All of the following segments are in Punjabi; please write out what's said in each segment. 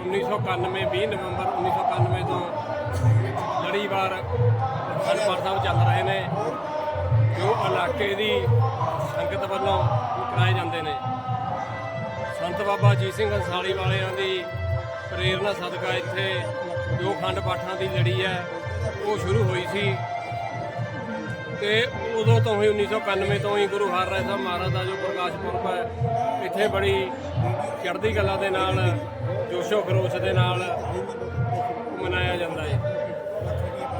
ਤੇ ਲਗਭਗ 1991 20 ਨਵੰਬਰ 1991 ਤੋਂ ਲੜੀਵਾਰ ਹਰਪਾਲ ਸਾਹਿਬ ਚੱਲ ਰਹੇ ਨੇ, ਜੋ ਇਲਾਕੇ ਦੀ ਸੰਗਤ ਵੱਲੋਂ ਕਰਾਏ ਜਾਂਦੇ ਨੇ। ਸੰਤ ਬਾਬਾ ਅਜੀਤ ਸਿੰਘ ਅੰਸਾਲੀ ਵਾਲਿਆਂ ਦੀ ਪ੍ਰੇਰਣਾ ਸਦਕਾ ਇੱਥੇ ਜੋ ਖੰਡ ਪਾਠਾਂ ਦੀ ਲੜੀ ਹੈ, ਉਹ ਸ਼ੁਰੂ ਹੋਈ ਸੀ। ਤੇ ਉਦੋਂ ਤੋਂ ਹੀ 1991 ਤੋਂ ਹੀ ਗੁਰੂ ਹਰ ਹਰਰਾਏ ਸਾਹਿਬ ਮਹਾਰਾਜ ਦਾ ਜੋ ਪ੍ਰਕਾਸ਼ ਪੁਰਬ ਹੈ, ਇੱਥੇ ਬੜੀ ਚੜ੍ਹਦੀ ਕਲਾ ਦੇ ਨਾਲ, ਜੋਸ਼ੋ ਖਰੋਸ਼ ਦੇ ਨਾਲ ਮਨਾਇਆ ਜਾਂਦਾ ਹੈ।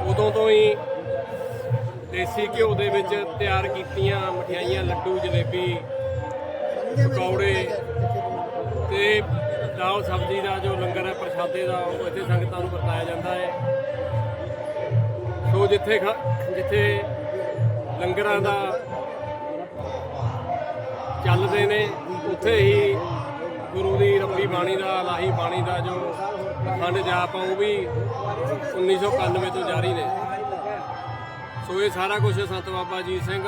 ਉਦੋਂ ਤੋਂ ਹੀ ਦੇਸੀ ਘਿਓ ਦੇ ਵਿੱਚ ਤਿਆਰ ਕੀਤੀਆਂ ਮਠਿਆਈਆਂ, ਲੱਡੂ, ਜਲੇਬੀ, ਪਕੌੜੇ ਤੇ ਦਾਲ ਸਬਜ਼ੀ ਦਾ ਜੋ ਲੰਗਰ ਹੈ, ਪ੍ਰਸ਼ਾਦੇ ਦਾ, ਉਹ ਇੱਥੇ ਸੰਗਤਾਂ ਨੂੰ ਵਰਤਾਇਆ ਜਾਂਦਾ ਹੈ। ਸੋ ਜਿੱਥੇ ਖ- ਜਿੱਥੇ ਲੰਗਰਾਂ ਦਾ ਚੱਲਦੇ ਨੇ। ਉੱਥੇ ਹੀ ਗੁਰੂ ਦੀ ਰੱਬੀ ਬਾਣੀ ਦਾ, ਲਾਹੀ ਬਾਣੀ ਦਾ ਜੋ ਅਖੰਡ ਜਾਪ ਆ, ਉਹ ਵੀ 1991 ਤੋਂ ਜਾਰੀ ਨੇ। ਸੋ ਇਹ ਸਾਰਾ ਕੁਝ ਸੰਤ ਬਾਬਾ ਜੀ ਸਿੰਘ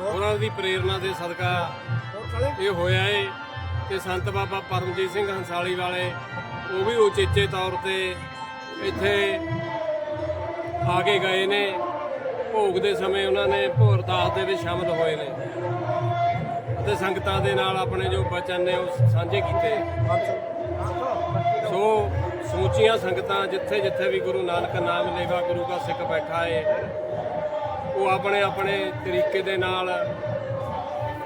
ਉਹਨਾਂ ਦੀ ਪ੍ਰੇਰਣਾ ਦੇ ਸਦਕਾ ਇਹ ਹੋਇਆ ਏ ਤੇ ਸੰਤ ਬਾਬਾ ਪਰਮਜੀਤ ਸਿੰਘ ਹੰਸਾਲੀ ਵਾਲੇ, ਉਹ ਵੀ ਉਚੇਚੇ ਤੌਰ ਤੇ ਇੱਥੇ ਆ ਕੇ ਗਏ ਨੇ। ਭੋਗ ਦੇ ਸਮੇਂ ਉਹਨਾਂ ਨੇ ਭੋਰਦਾਸ ਦੇ ਵਿੱਚ ਸ਼ਾਮਲ ਹੋਏ ਨੇ। ਅਤੇ ਸੰਗਤਾਂ ਦੇ ਨਾਲ ਆਪਣੇ ਜੋ ਬਚਨ ਨੇ ਉਹ ਸਾਂਝੇ ਕੀਤੇ। ਸੋ ਸਮੁੱਚੀਆਂ ਸੰਗਤਾਂ ਜਿੱਥੇ ਜਿੱਥੇ ਵੀ ਗੁਰੂ ਨਾਨਕ ਨਾਮ ਲੇਵਾ ਗੁਰੂ ਦਾ ਸਿੱਖ ਬੈਠਾ ਏ, ਉਹ ਆਪਣੇ ਆਪਣੇ ਤਰੀਕੇ ਦੇ ਨਾਲ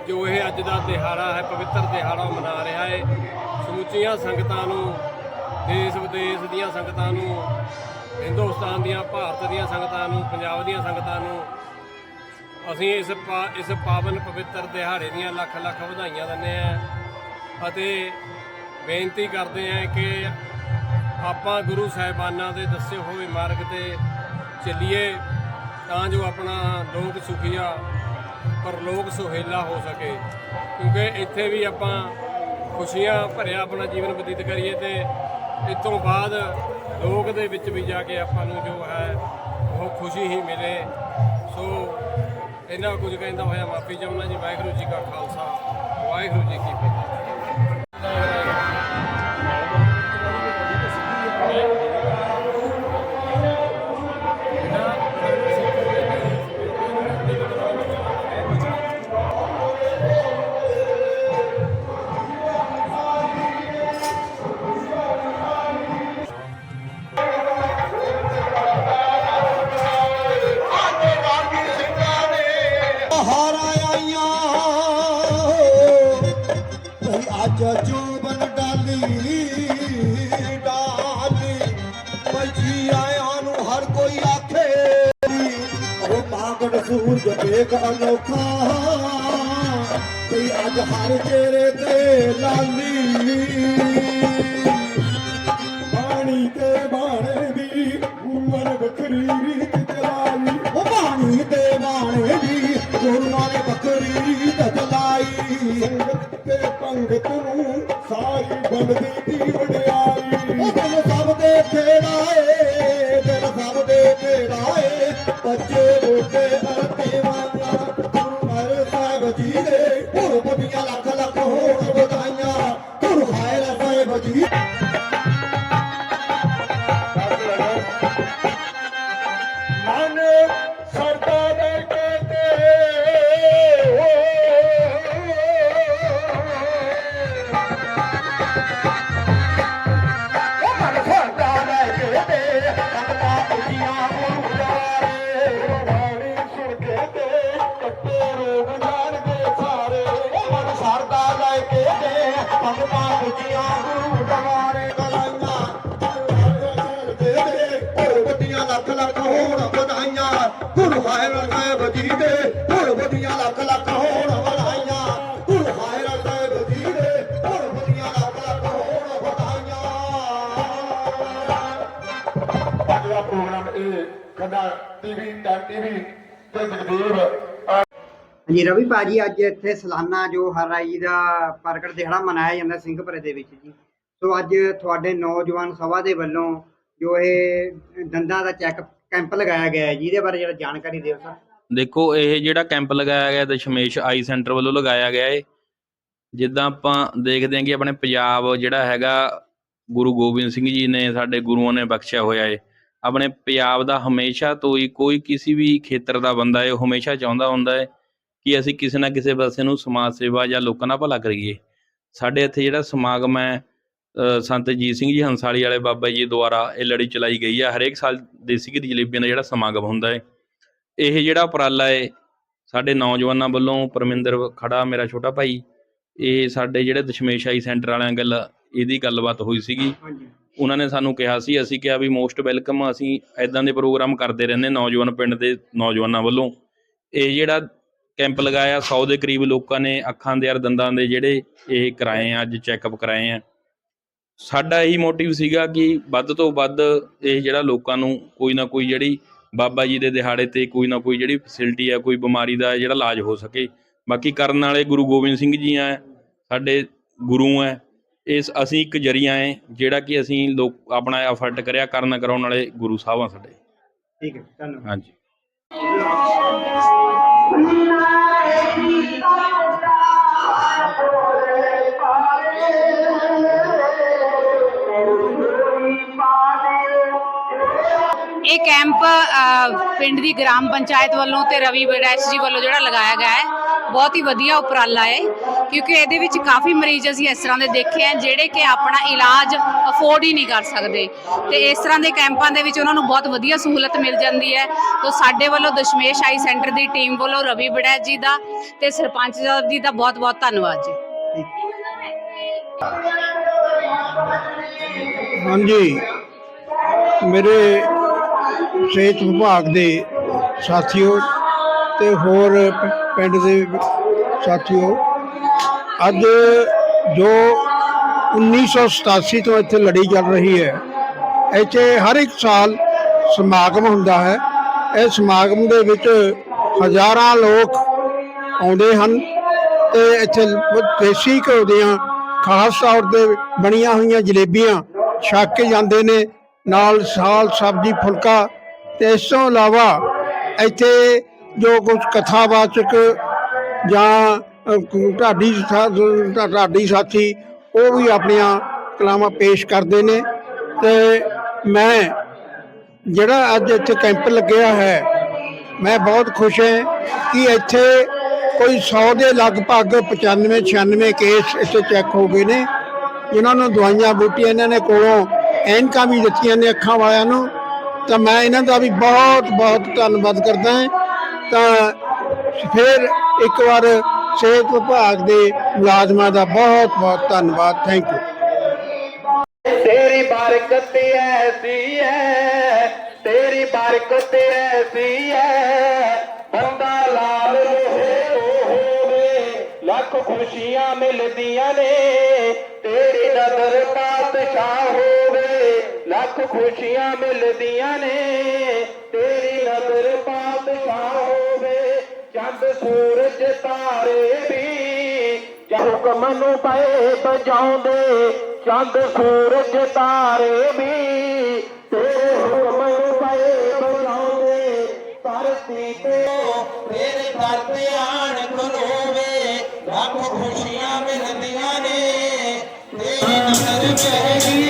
ਜੋ ਇਹ ਅੱਜ ਦਾ ਦਿਹਾੜਾ ਹੈ, ਪਵਿੱਤਰ ਦਿਹਾੜਾ ਉਹ ਮਨਾ ਰਿਹਾ ਹੈ ਸਮੁੱਚੀਆਂ ਸੰਗਤਾਂ ਨੂੰ ਦੇਸ਼ ਵਿਦੇਸ਼ ਦੀਆਂ ਸੰਗਤਾਂ ਨੂੰ ਹਿੰਦੁਸਤਾਨ ਦੀਆਂ, ਭਾਰਤ ਦੀਆਂ ਸੰਗਤਾਂ ਨੂੰ, ਪੰਜਾਬ ਦੀਆਂ ਸੰਗਤਾਂ ਨੂੰ ਅਸੀਂ ਇਸ ਪਾ- ਇਸ ਪਾਵਨ ਪਵਿੱਤਰ ਦਿਹਾੜੇ ਦੀਆਂ ਲੱਖ ਲੱਖ ਵਧਾਈਆਂ ਦਿੰਦੇ ਹਾਂ ਅਤੇ ਬੇਨਤੀ ਕਰਦੇ ਹਾਂ ਕਿ ਆਪਾਂ ਗੁਰੂ ਸਾਹਿਬਾਨਾਂ ਦੇ ਦੱਸੇ ਹੋਏ ਮਾਰਗ ਤੇ ਚੱਲੀਏ ਤਾਂ ਜੋ ਆਪਣਾ ਲੋਕ ਸੁਖੀਆ, ਪਰਲੋਕ ਸੁਹੇਲਾ ਹੋ ਸਕੇ। ਕਿਉਂਕਿ ਇੱਥੇ ਵੀ ਆਪਾਂ ਖੁਸ਼ੀਆਂ ਭਰਿਆ ਆਪਣਾ ਜੀਵਨ ਬਤੀਤ ਕਰੀਏ ਤੇ ਇਸ ਤੋਂ ਬਾਅਦ ਲੋਕ ਦੇ ਵਿੱਚ ਵੀ ਜਾ ਕੇ ਆਪਾਂ ਨੂੰ ਜੋ ਹੈ, ਉਹ ਖੁਸ਼ੀ ਹੀ ਮਿਲੇ। ਸੋ ਇਹਨਾਂ ਕੁਝ ਕਹਿੰਦਾ ਹੋਇਆ ਮਾਫੀ ਚਾਹੁੰਦਾ ਜੀ। ਵਾਹਿਗੁਰੂ ਜੀ ਕਾ ਖਾਲਸਾ। ਵਾਹਿਗੁਰੂ ਜੀ ਕੀ ਫਤਿਹ। ਜੋਬਨ ਡਾਲੀ ਡਾਲੀ ਆਇਆਂ ਨੂੰ ਹਰ ਕੋਈ ਆਖੇ ਉਹ ਮਾਗੜ ਸੂਰਜ ਵੇਖ ਅਨੋਖਾ ਭਈ ਅੱਜ ਹਰ ਚਿਹਰੇ ਤੇ ਲਾਲੀ ਪਾਣੀ ਤੇ ਬਾਣੇ ਦੀ ਉਮਰ ਵੱਖਰੀ ਰੀਤ ਚਲਾਈ। ਸਾਰੀ ਬਣਦੀ ਟੀਵੀ ਟੀਵੀ ਤੇ ਜਗਦੇਵ ਹਾਂਜੀ ਰਵੀ ਭਾਜੀ ਅੱਜ ਇੱਥੇ ਸਾਲਾਨਾ ਜੋ ਹਰਾਈ ਦਾ ਪ੍ਰਗਟ ਦਿਹਾੜਾ ਮਨਾਇਆ ਜਾਂਦਾ ਸਿੰਘਪੁਰੇ ਦੇ ਵਿੱਚ ਜੀ। ਸੋ ਅੱਜ ਤੁਹਾਡੇ ਨੌਜਵਾਨ ਸਭਾ ਦੇ ਵੱਲੋਂ ਜੋ ਇਹ ਦੰਦਾਂ ਦਾ ਚੈੱਕ ਕੈਂਪ ਲਗਾਇਆ ਗਿਆ ਹੈ ਜਿਹਦੇ ਬਾਰੇ ਜਿਹੜਾ ਜਾਣਕਾਰੀ ਦਿਓ ਸਰ। ਦੇਖੋ ਇਹ ਜਿਹੜਾ ਕੈਂਪ ਲਗਾਇਆ ਗਿਆ ਦਸ਼ਮੇਸ਼ ਆਈ ਸੈਂਟਰ ਵੱਲੋਂ ਲਗਾਇਆ ਗਿਆ ਹੈ ਜਿੱਦਾਂ ਆਪਾਂ ਦੇਖਦੇ ਹਾਂ ਕਿ ਆਪਣੇ ਪੰਜਾਬ ਜਿਹੜਾ ਹੈਗਾ ਗੁਰੂ ਗੋਬਿੰਦ ਸਿੰਘ ਜੀ ਨੇ ਸਾਡੇ ਗੁਰੂਆਂ ਨੇ ਬਖਸ਼ਿਆ ਹੋਇਆ ਏ। ਆਪਣੇ ਪੰਜਾਬ ਦਾ ਹਮੇਸ਼ਾ ਤੋਂ ਹੀ ਕੋਈ ਕਿਸੇ ਵੀ ਖੇਤਰ ਦਾ ਬੰਦਾ ਹੈ ਉਹ ਹਮੇਸ਼ਾ ਚਾਹੁੰਦਾ ਹੁੰਦਾ ਹੈ ਕਿ ਅਸੀਂ ਕਿਸੇ ਨਾ ਕਿਸੇ ਪਾਸੇ ਨੂੰ ਸਮਾਜ ਸੇਵਾ ਜਾਂ ਲੋਕਾਂ ਦਾ ਭਲਾ ਕਰੀਏ। ਸਾਡੇ ਇੱਥੇ ਜਿਹੜਾ ਸਮਾਗਮ ਹੈ ਸੰਤ ਜੀਤ ਸਿੰਘ ਜੀ ਹੰਸਾਲੀ ਵਾਲੇ ਬਾਬਾ ਜੀ ਦੁਆਰਾ ਇਹ ਲੜੀ ਚਲਾਈ ਗਈ ਹੈ। ਹਰੇਕ ਸਾਲ ਦੇਸੀ ਘੀ ਦੀ ਜਲੇਬੀਆਂ ਦਾ ਜਿਹੜਾ ਸਮਾਗਮ ਹੁੰਦਾ ਹੈ, ਇਹ ਜਿਹੜਾ ਉਪਰਾਲਾ ਹੈ, ਸਾਡੇ ਨੌਜਵਾਨਾਂ ਵੱਲੋਂ ਪਰਮਿੰਦਰ ਖੜਾ ਮੇਰਾ ਛੋਟਾ ਭਾਈ, ਇਹ ਸਾਡੇ ਜਿਹੜੇ ਦਸ਼ਮੇਸ਼ ਸੈਂਟਰ ਵਾਲਿਆਂ ਗੱਲ ਇਹਦੀ ਗੱਲਬਾਤ ਹੋਈ ਸੀਗੀ। ਉਹਨਾਂ ਨੇ ਸਾਨੂੰ ਕਿਹਾ ਸੀ, ਅਸੀਂ ਕਿਹਾ ਵੀ ਮੋਸਟ ਵੈਲਕਮ ਅਸੀਂ ਐਦਾਂ ਦੇ ਪ੍ਰੋਗਰਾਮ ਕਰਦੇ ਰਹਿੰਦੇ ਨੌਜਵਾਨ ਪਿੰਡ ਦੇ ਨੌਜਵਾਨਾਂ ਵੱਲੋਂ। ਇਹ ਜਿਹੜਾ ਕੈਂਪ ਲਗਾਇਆ 100 ਦੇ ਕਰੀਬ ਲੋਕਾਂ ਨੇ ਅੱਖਾਂ ਦੇ ਅਰ ਦੰਦਾਂ ਦੇ ਜਿਹੜੇ ਇਹ ਕਰਾਏ ਆ, ਅੱਜ ਚੈੱਕਅਪ ਕਰਾਏ ਆ। ਸਾਡਾ ਇਹੀ ਮੋਟਿਵ ਸੀਗਾ ਕਿ ਵੱਧ ਤੋਂ ਵੱਧ ਇਹ ਜਿਹੜਾ ਲੋਕਾਂ ਨੂੰ ਕੋਈ ਨਾ ਕੋਈ ਜਿਹੜੀ ਬਾਬਾ ਜੀ ਦੇ ਦਿਹਾੜੇ ਤੇ ਕੋਈ ਨਾ ਕੋਈ ਜਿਹੜੀ ਫੈਸਿਲਿਟੀ ਆ, ਕੋਈ ਬਿਮਾਰੀ ਦਾ ਜਿਹੜਾ ਇਲਾਜ ਹੋ ਸਕੇ। ਬਾਕੀ ਕਰਨ ਵਾਲੇ ਗੁਰੂ ਗੋਬਿੰਦ ਸਿੰਘ ਜੀ ਆ, ਸਾਡੇ ਗੁਰੂ ਆ ਇਸ ਅਸੀਂ ਇੱਕ ਜਰੀਆ ਹੈ ਜਿਹੜਾ ਕਿ ਅਸੀਂ ਲੋਕ ਆਪਣਾ ਐਫਰਟ ਕਰਿਆ ਕਰਨ ਕਰਾਉਣ ਵਾਲੇ ਗੁਰੂ ਸਾਹਿਬ ਆ ਸਾਡੇ। ਠੀਕ ਹੈ ਧੰਨਵਾਦ। ਹਾਂਜੀ। ਇਹ ਕੈਂਪ ਪਿੰਡ ਦੀ ਗ੍ਰਾਮ ਪੰਚਾਇਤ ਵੱਲੋਂ ਤੇ ਰਵੀ ਬੜੈਚ ਜੀ ਵੱਲੋਂ ਜਿਹੜਾ ਲਗਾਇਆ ਗਿਆ ਹੈ। ਬਹੁਤ ਹੀ ਵਧੀਆ ਉਪਰਾਲਾ ਹੈ, ਕਿਉਂਕਿ ਇਹਦੇ ਵਿੱਚ ਕਾਫੀ ਮਰੀਜ਼ ਅਸੀਂ ਇਸ ਤਰ੍ਹਾਂ ਦੇ ਦੇਖੇ ਆ ਜਿਹੜੇ ਕਿ ਆਪਣਾ ਇਲਾਜ ਅਫੋਰਡ ਹੀ ਨਹੀਂ ਕਰ ਸਕਦੇ। ਤੇ ਇਸ ਤਰ੍ਹਾਂ ਦੇ ਕੈਂਪਾਂ ਦੇ ਵਿੱਚ ਉਹਨਾਂ ਨੂੰ ਬਹੁਤ ਵਧੀਆ ਸਹੂਲਤ ਮਿਲ ਜਾਂਦੀ ਹੈ। ਤੋਂ ਸਾਡੇ ਵੱਲੋਂ ਦਸ਼ਮੇਸ਼ ਆਈ ਸੈਂਟਰ ਦੀ ਟੀਮ ਵੱਲੋਂ ਰਵੀ ਬੜੈਚ ਜੀ ਦਾ ਤੇ ਸਰਪੰਚ ਸਾਹਿਬ ਜੀ ਦਾ ਬਹੁਤ ਬਹੁਤ ਧੰਨਵਾਦ ਜੀ। ਹਾਂਜੀ। ਮੇਰੇ ਸਿਹਤ ਵਿਭਾਗ ਦੇ ਸਾਥੀਓ ਤੇ ਹੋਰ ਪਿੰਡ ਦੇ ਸਾਥੀਓ, ਅੱਜ ਜੋ 1987 ਤੋਂ ਇੱਥੇ ਲੜੀ ਚੱਲ ਰਹੀ ਹੈ, ਇੱਥੇ ਹਰ ਇੱਕ ਸਾਲ ਸਮਾਗਮ ਹੁੰਦਾ ਹੈ। ਇਹ ਸਮਾਗਮ ਦੇ ਵਿੱਚ ਹਜ਼ਾਰਾਂ ਲੋਕ ਆਉਂਦੇ ਹਨ ਤੇ ਇੱਥੇ ਦੇਸੀ ਘਿਓ ਦੀਆਂ ਖਾਸ ਤੌਰ ਤੇ ਬਣੀਆਂ ਹੋਈਆਂ ਜਲੇਬੀਆਂ ਛੱਕ ਕੇ ਜਾਂਦੇ ਨੇ, ਨਾਲ ਸਾਲ ਸਬਜ਼ੀ, ਫੁਲਕਾ ਤੇ ਇਸ ਤੋਂ ਇਲਾਵਾ ਇੱਥੇ ਜੋ ਕੁਝ ਕਥਾਵਾਚਕ ਜਾਂ ਅ, ਕੁ- ਢਾਡੀ ਢਾਡੀ ਸਾਥੀ ਉਹ ਵੀ ਆਪਣੀਆਂ ਕਲਾਮਾਂ ਪੇਸ਼ ਕਰਦੇ ਨੇ। ਤੇ ਮੈਂ ਜਿਹੜਾ ਅੱਜ ਇੱਥੇ ਕੈਂਪ ਲੱਗਿਆ ਹੈ ਮੈਂ ਬਹੁਤ ਖੁਸ਼ ਹਾਂ ਕਿ ਇੱਥੇ ਕੋਈ 100 ਦੇ ਲਗਭਗ 95 96 ਕੇਸ ਇੱਥੇ ਚੈੱਕ ਹੋ ਗਏ ਨੇ ਜਿਨ੍ਹਾਂ ਨੂੰ ਦਵਾਈਆਂ ਬੂਟੀਆਂ ਇਹਨਾਂ ਨੇ ਕੋਲੋਂ ਐਨਕਾਂ ਵੀ ਦਿੱਤੀਆਂ ਨੇ ਅੱਖਾਂ ਵਾਲਿਆਂ ਨੂੰ। ਤਾਂ ਮੈਂ ਇਹਨਾਂ ਦਾ ਵੀ ਬਹੁਤ ਬਹੁਤ ਧੰਨਵਾਦ ਕਰਦਾ ਹਾਂ ਤਾਂ ਫਿਰ ਇੱਕ ਵਾਰ ਸਿਹਤ ਵਿਭਾਗ ਦੇ ਮੁਲਾਜ਼ਮਾਂ ਦਾ ਬਹੁਤ ਬਹੁਤ ਧੰਨਵਾਦ। ਥੈਂਕ ਯੂ ਤੇਰੀ ਬਰਕਤ ਐਸੀ ਹੈ, ਤੇਰੀ ਬਰਕਤ ਐਸੀ ਹੈ। ਹੁੰਦਾ ਲਾਲ ਲੱਖ ਖੁਸ਼ੀਆਂ ਮਿਲਦੀਆਂ ਨੇ। ਤੇਰੀ ਨਦਰ ਪਾਤਸ਼ਾਹ ਹੋ ਲੱਖ ਖੁਸ਼ੀਆਂ ਮਿਲਦੀਆਂ ਨੇ, ਤੇਰੀ ਨਜ਼ਰ ਪਾਤਸ਼ਾਹ ਹੋਵੇ, ਚੰਦ ਸੂਰਜ ਤਾਰੇ ਵੀ ਜਾਂ ਹੁਕਮ ਨੂੰ ਪਏ ਬਜਾਉਂਦੇ ਚੰਦ ਸੂਰਜ ਤਾਰੇ ਵੀ ਤੇਰੇ ਹੁਕਮ ਨੂੰ ਪਏ ਬਜਾਉਂਦੇ ਧਰਤੀ ਤੇ ਤੇਰੇ ਦਰ ਤੇ ਆਣ ਖਲੋਵੇ, ਲੱਖ ਖੁਸ਼ੀਆਂ ਮਿਲਦੀਆਂ ਨੇ, ਤੇਰੀ ਨਜ਼ਰ ਪੈਗੀ